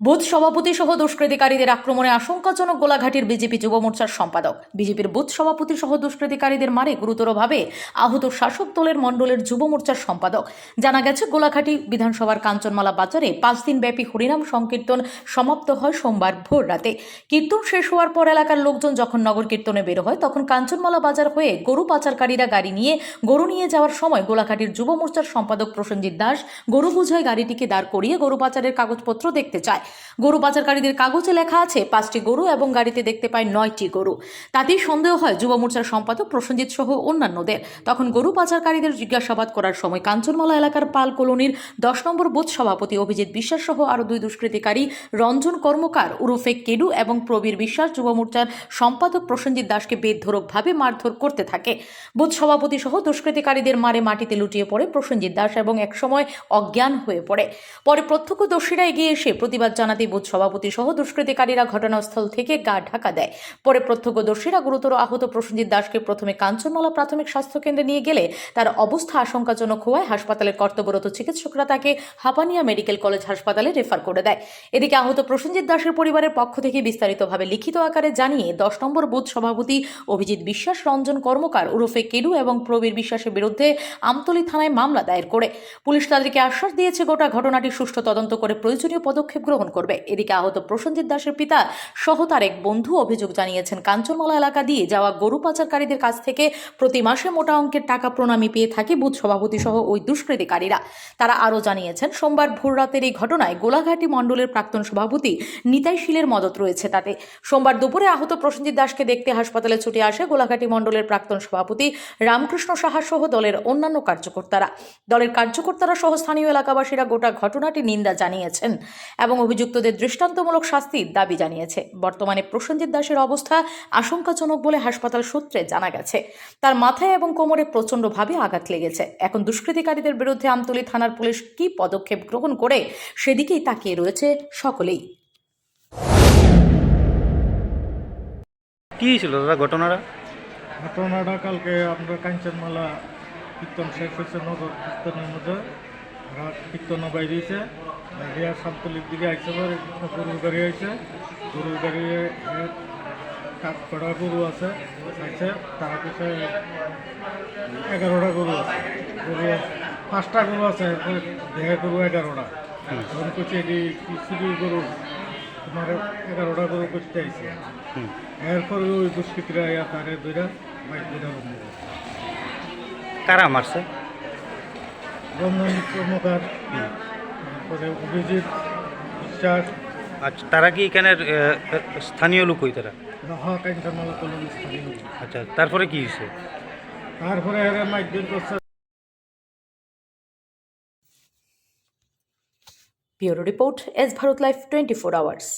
Booth সভাপতি সহ দুষ্কৃতিকারীদের আক্রমণে আশঙ্কাজনক গোলাঘাটির বিজেপি যুব মোর্চার সম্পাদক। বিজেপির বুথ সভাপতি সহ দুষ্কৃতিকারীদের মারে গুরুতরভাবে আহত শাসক দলের মণ্ডলের যুব মোর্চার সম্পাদক। জানা গেছে, গোলাঘাটি বিধানসভার কাঞ্চনমালা বাজারে পাঁচ দিন ব্যাপী হরিনাম সংকীর্তন সমাপ্ত হয় সোমবার ভোর রাতে। কীর্তন শেষ হওয়ার পর এলাকার লোকজন যখন নগর কীর্তনে বের হয়, তখন কাঞ্চনমালা বাজার হয়ে গরু পাচারকারীরা গাড়ি নিয়ে গরু নিয়ে যাওয়ার সময় গোলাঘাটির যুব মোর্চার সম্পাদক প্রসেনজিৎ দাস গরু বোঝায় গাড়িটিকে দাঁড় করিয়ে গরু পাচারের কাগজপত্র দেখতে চায়। গরু পাচারকারীদের কাগজে লেখা আছে, পাঁচটি গরু এবং গাড়িতে দেখতে পায় নয়টি গরু। তাতেই সন্দেহ হয় যুব মোর্চার সম্পাদক প্রসেনজিৎ সহ অন্যান্যদের। তখন গরু পাচারকারীদের জিজ্ঞাসাবাদ করার সময় কাঞ্চনমালা এলাকার পাল কলোনির দশ নম্বর বুথ সভাপতি অভিজিৎ বিশ্বাস সহ আরও দুই দুষ্কৃতিকারী রঞ্জন কর্মকার, উরফে কেডু এবং প্রবীর বিশ্বাস যুব মোর্চার সম্পাদক প্রসেনজিৎ দাসকে বেধরকভাবে মারধর করতে থাকে। বুথ সভাপতি সহ দুষ্কৃতিকারীদের মারে মাটিতে লুটিয়ে পড়ে প্রসেনজিৎ দাস এবং একসময় অজ্ঞান হয়ে পড়ে। পরে প্রত্যক্ষদর্শীরা এগিয়ে এসে প্রতিবাদ জানাতে বুথ সভাপতি সহ দুষ্কৃতিকারীরা ঘটনাস্থল থেকে গা ঢাকা দেয়। পরে প্রত্যক্ষদর্শীরা গুরুতর আহত প্রসেনজিৎ দাসকে প্রথমে কাঞ্চনমালা প্রাথমিক স্বাস্থ্যকেন্দ্রে নিয়ে গেলে তার অবস্থা আশঙ্কাজনক হওয়ায় হাসপাতালের কর্তব্যরত চিকিৎসকরা তাকে হাপানিয়া মেডিকেল কলেজ হাসপাতালে রেফার করে দেয়। এদিকে আহত প্রসেনজিৎ দাসের পরিবারের পক্ষ থেকে বিস্তারিতভাবে লিখিত আকারে জানিয়ে দশ নম্বর বুথ সভাপতি অভিজিৎ বিশ্বাস, রঞ্জন কর্মকার উরফে কেডু এবং প্রবীর বিশ্বাসের বিরুদ্ধে আমতলী থানায় মামলা দায়ের করে। পুলিশ তাদেরকে আশ্বাস দিয়েছে, গোটা ঘটনাটি সুষ্ঠু তদন্ত করে প্রয়োজনীয় পদক্ষেপ গ্রহণ করবে। এদিকে আহত প্রসেনজিৎ দাসের পিতা সহ তার এক বন্ধু অভিযোগ জানিয়েছেন, কাঞ্চনমালা এলাকা দিয়ে যাওয়া গরু পাচারকারীদের কাছ থেকে প্রতি মাসে মোটা অঙ্কের টাকা প্রণামী পেয়ে থাকে বুথ সভাপতি সহ ওই দুষ্কৃতিকারীরা। তারা আরও জানিয়েছেন, সোমবার ভোর রাতের এই ঘটনায় গোলাঘাটি মণ্ডলের প্রাক্তন সভাপতি নিতাই শীলের মদত রয়েছে তাতে। সোমবার দুপুরে আহত প্রসেনজিৎ দাসকে দেখতে হাসপাতালে ছুটে আসে গোলাঘাটি মণ্ডলের প্রাক্তন সভাপতি রামকৃষ্ণ সাহা সহ দলের অন্যান্য কার্যকর্তারা। দলের কার্যকর্তারা সহ স্থানীয় এলাকাবাসীরা গোটা ঘটনাটি নিন্দা জানিয়েছেন এবং অভিযুক্তদের দৃষ্টান্তমূলক শাস্তির দাবি জানিয়েছে। বর্তমানে প্রসেনজিৎ দাসের অবস্থা আশঙ্কাজনক বলে হাসপাতাল সূত্রে জানা গেছে। তার মাথায় এবং কোমরে প্রচণ্ডভাবে আঘাত লেগেছে। এখন দুষ্কৃতিকারীদের বিরুদ্ধে আমতলী থানার পুলিশ কি পদক্ষেপ গ্রহণ করে সেদিকেই তাকিয়ে রয়েছে সকলেই। কি ছিল দাদা ঘটনাটা? ঘটনাটা কালকে আমরা কাঞ্চনমালা কীর্তন শেষ হয়েছে নগর কীর্তনের মধ্যে। কীর্তন বাইরেছে বাইরে সাততলির দিকে আইসে পর গরুর গাড়ি আইছে গরুর গাড়ি করা গরু আছে আইছে তার পিছে এগারোটা গরু আছে। গরু পাঁচটা গরু আছে দেহে গরু এগারোটা। তখন করছে এটি কিছু গরু? তোমার এগারোটা গরু করতে আইছে। এরপরে ওই দুষ্কৃতীরা ইয়া তারে দুইটা বাইক দুইটা কারা মারছে? রঞ্জন কর্মকার তারপরে অভিজিৎ বিশ্বাস আচ্ছা তারা কি এখানে স্থানীয় লোক হই তারা? কলম আচ্ছা তারপরে কি হয়েছে? তারপরে বের করছে। Bureau report S Bharat life twenty four hours.